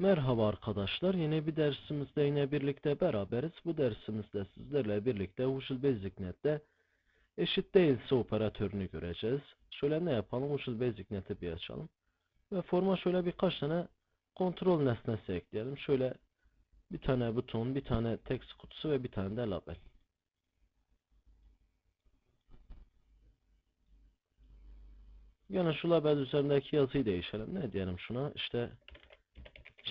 Merhaba arkadaşlar. Yeni bir dersimizde yine birlikte beraberiz. Bu dersimizde sizlerle birlikte Visual Basic Net'te eşit değilse operatörünü göreceğiz. Şöyle ne yapalım? Visual Basic Net'i bir açalım. Ve forma şöyle birkaç tane kontrol nesnesi ekleyelim. Şöyle bir tane buton, bir tane text kutusu ve bir tane de label. Yine şu label üzerindeki yazıyı değişelim. Ne diyelim şuna? İşte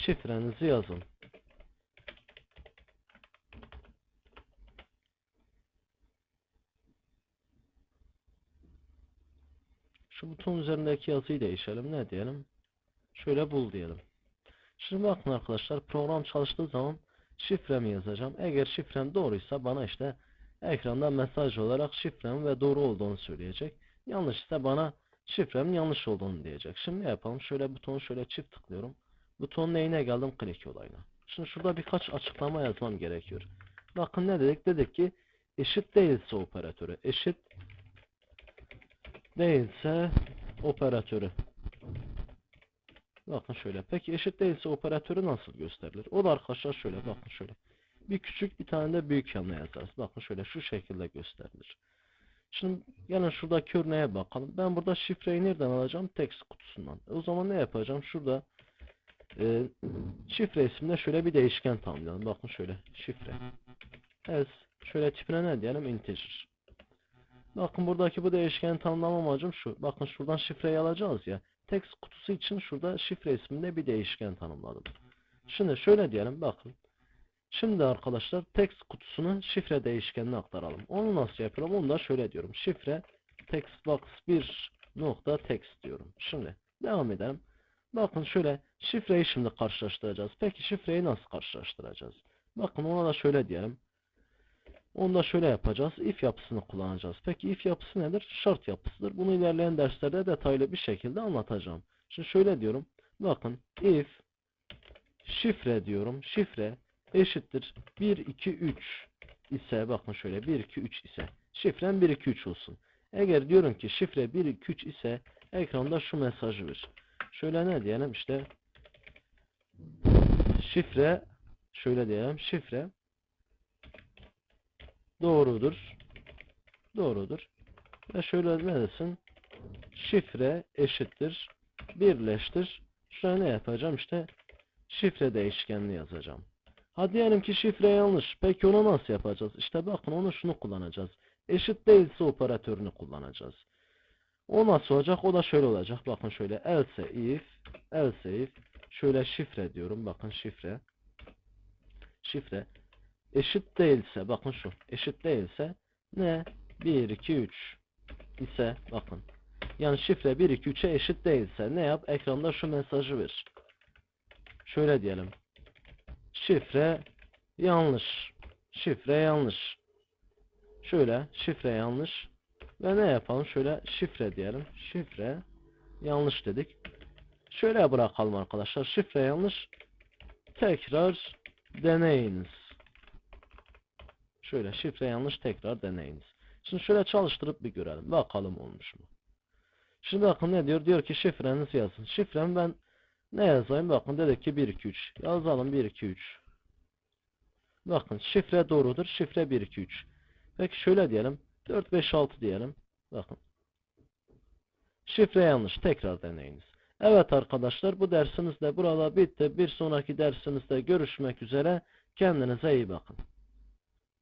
şifrenizi yazın. Şu buton üzerindeki yazıyı değişelim. Ne diyelim? Şöyle bul diyelim. Şimdi bakın arkadaşlar program çalıştığı zaman şifremi yazacağım. Eğer şifrem doğruysa bana işte ekranda mesaj olarak şifrem ve doğru olduğunu söyleyecek. Yanlış ise bana şifremin yanlış olduğunu diyecek. Şimdi ne yapalım? Şöyle butonu şöyle çift tıklıyorum. Butonun neyine geldim? Click olayına. Şimdi şurada birkaç açıklama yazmam gerekiyor. Bakın ne dedik? Dedik ki eşit değilse operatörü. Eşit değilse operatörü. Bakın şöyle. Peki eşit değilse operatörü nasıl gösterilir? O da arkadaşlar şöyle. Bakın şöyle. Bir küçük bir tane de büyük yanına yazarız. Bakın şöyle şu şekilde gösterilir. Şimdi gelin şuradaki örneğe bakalım. Ben burada şifreyi nereden alacağım? Text kutusundan. O zaman ne yapacağım? Şurada e, şifre isimde şöyle bir değişken tanımlayalım. Bakın şöyle şifre. Evet. Şöyle tipine ne diyelim? Integer. Bakın buradaki bu değişken tanımlama amacım şu. Bakın şuradan şifreyi alacağız ya. Text kutusu için şurada şifre isminde bir değişken tanımladım. Şimdi şöyle diyelim. Bakın. Şimdi arkadaşlar text kutusunun şifre değişkenini aktaralım. Onu nasıl yapalım? Onu da şöyle diyorum. Şifre textbox 1 nokta text diyorum. Şimdi devam edelim. Bakın şöyle şifreyi şimdi karşılaştıracağız. Peki şifreyi nasıl karşılaştıracağız? Bakın ona da şöyle diyelim. Onu da şöyle yapacağız. If yapısını kullanacağız. Peki if yapısı nedir? Şart yapısıdır. Bunu ilerleyen derslerde detaylı bir şekilde anlatacağım. Şimdi şöyle diyorum. Bakın if şifre diyorum. Şifre eşittir 1 2 3 ise bakın şöyle 1 2 3 ise şifrem 1 2 3 olsun. Eğer diyorum ki şifre 1 2 3 ise ekranda şu mesajı ver. Şöyle ne diyelim? İşte şifre şöyle diyelim şifre doğrudur doğrudur. Ve şöyle ne desin? Şifre eşittir birleştir. Şöyle ne yapacağım? İşte şifre değişkenini yazacağım. Ha diyelim ki şifre yanlış. Peki onu nasıl yapacağız? İşte bakın onu şunu kullanacağız. Eşit değilse operatörünü kullanacağız o nasıl olacak? O da şöyle olacak. Bakın şöyle else if else if şöyle şifre diyorum. Bakın şifre şifre eşit değilse bakın şu eşit değilse ne 1 2 3 ise bakın yani şifre 1 2 3'e eşit değilse ne yap? Ekranda şu mesajı ver. Şöyle diyelim. Şifre yanlış. Şifre yanlış. Şöyle şifre yanlış. Ve ne yapalım? Şöyle şifre diyelim. Şifre yanlış dedik. Şöyle bırakalım arkadaşlar. Şifre yanlış. Tekrar deneyiniz. Şöyle şifre yanlış tekrar deneyiniz. Şimdi şöyle çalıştırıp bir görelim. Bakalım olmuş mu? Şimdi bakın ne diyor? Diyor ki şifrenizi yazın. Şifrem ben ne yazayım? Bakın dedik ki 1 2 3. Yazalım 1 2 3. Bakın şifre doğrudur. Şifre 1 2 3. Peki şöyle diyelim. 4, 5, 6 diyelim. Bakın. Şifre yanlış. Tekrar deneyiniz. Evet arkadaşlar bu dersimiz de burada bitti. Bir sonraki dersimizde görüşmek üzere. Kendinize iyi bakın.